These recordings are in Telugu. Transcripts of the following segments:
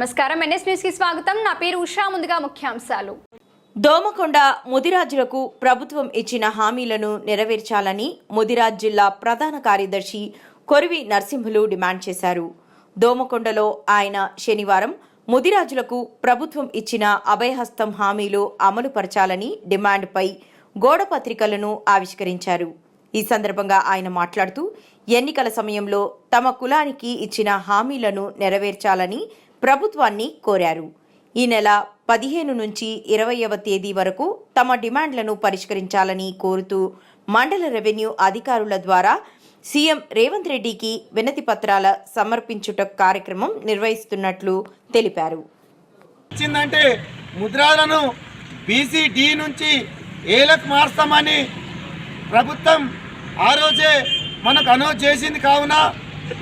నమస్కారం. ఎన్ఎస్ న్యూస్కి స్వాగతం. నా పేరు ఉషా. ముందుగా ముఖ్యాంశాలు. దోమకొండ ముదిరాజులకు ప్రభుత్వం ఇచ్చిన హామీలను నెరవేర్చాలని ముదిరాజ్ జిల్లా ప్రధాన కార్యదర్శి కొరివి నరసింహులు డిమాండ్ చేశారు. దోమకొండలో ఆయన శనివారం ముదిరాజులకు ప్రభుత్వం ఇచ్చిన అభయహస్తం హామీలు అమలుపరచాలని డిమాండ్పై గోడ పత్రికలను ఆవిష్కరించారు. ఈ సందర్భంగా ఆయన మాట్లాడుతూ ఎన్నికల సమయంలో తమ కులానికి ఇచ్చిన హామీలను నెరవేర్చాలని ప్రభుత్వాన్ని కోరారు. ఈ నెల పదిహేను నుంచి ఇరవైవ తేదీ వరకు తమ డిమాండ్లను పరిష్కరించాలని కోరుతూ మండల రెవెన్యూ అధికారుల ద్వారా సీఎం రేవంత్ రెడ్డికి వినతి పత్రాల సమర్పించుట కార్యక్రమం నిర్వహిస్తున్నట్లు తెలిపారు. వచ్చిందంటే ముద్రాలను బీసీ డి నుంచి ఏలకు మార్స్తామని ప్రభుత్వం ఆ రోజే మనకు అనౌన్స్ చేసింది కావున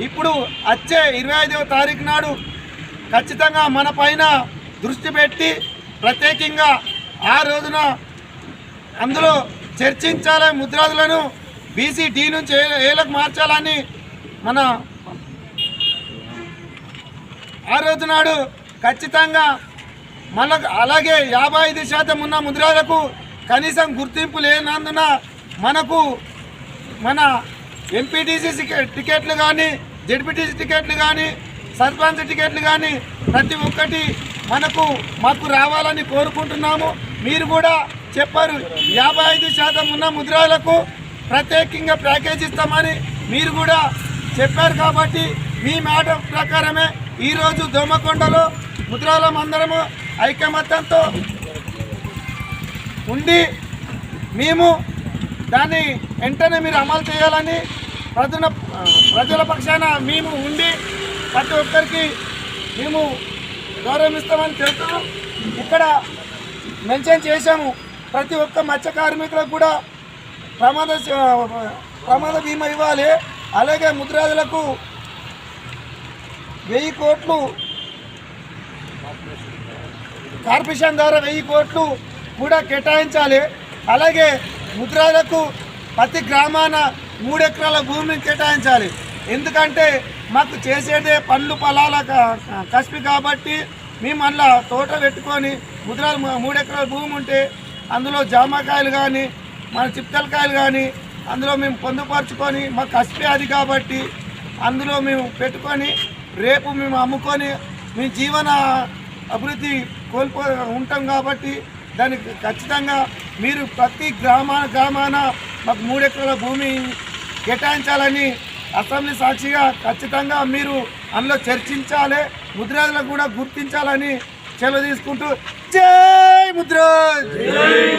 ఇప్పుడు వచ్చే ఇరవై ఐదవ తారీఖు నాడు ఖచ్చితంగా మన పైన దృష్టి పెట్టి ప్రత్యేకంగా ఆ రోజున అందులో చర్చించాలని ముద్రాదులను బీసీ డి నుంచి ఏలకు మార్చాలని మన ఆ రోజు నాడు ఖచ్చితంగా మనకు అలాగే యాభై ఐదు శాతం ఉన్న ముద్రాలకు కనీసం గుర్తింపు లేనందున మనకు మన ఎంపీటీసీ టికెట్లు కానీ జెడ్పీటీసీ టికెట్లు కానీ సర్పంచ్ టికెట్లు కానీ ప్రతి ఒక్కటి మనకు మాకు రావాలని కోరుకుంటున్నాము. మీరు కూడా చెప్పారు యాభై ఐదు శాతం ఉన్న ముద్రాలకు ప్రత్యేకంగా ప్యాకేజ్ ఇస్తామని మీరు కూడా చెప్పారు కాబట్టి మీ మాట ప్రకారమే ఈరోజు దోమకొండలో ముద్రాలం అందరము ఐకమత్యంతో ఉండి మేము దాన్ని వెంటనే మీరు అమలు చేయాలని ప్రజల ప్రజల పక్షాన మేము ఉండి ప్రతి ఒక్కరికి మేము గౌరవం ఇస్తామని తెలుపుతూ ఇక్కడ మెన్షన్ చేశాము. ప్రతి ఒక్క మత్స్య కార్మికులకు కూడా ప్రమాద ప్రమాద బీమా ఇవ్వాలి. అలాగే ముద్రాదులకు వెయ్యి కోట్లు కార్పొరేషన్ ద్వారా వెయ్యి కోట్లు కూడా కేటాయించాలి. అలాగే ముద్రాలకు ప్రతి గ్రామాన మూడెకరాల భూమిని కేటాయించాలి. ఎందుకంటే మాకు చేసేదే పండ్లు పొలాల కసిపి కాబట్టి మేము అందులో తోట పెట్టుకొని ముద్రాలు మూడెకరాల మూడు ఎకరాల భూమి ఉంటే అందులో జామకాయలు కానీ మన చిత్తలకాయలు కానీ అందులో మేము పొందుపరుచుకొని మాకు కసిపి అది కాబట్టి అందులో మేము పెట్టుకొని రేపు మేము అమ్ముకొని మీ జీవన అభివృద్ధి కోల్పో ఉంటాం కాబట్టి దానికి ఖచ్చితంగా మీరు ప్రతి గ్రామాన గ్రామాన మాకు మూడెకరాల భూమి కేటాయించాలని అసెంబ్లీ సాక్షిగా ఖచ్చితంగా మీరు అందులో చర్చించాలి ముద్రాజులకు కూడా గుర్తించాలని సెలవు తీసుకుంటూ జై ముద్రాజ్! ముద్రాజ్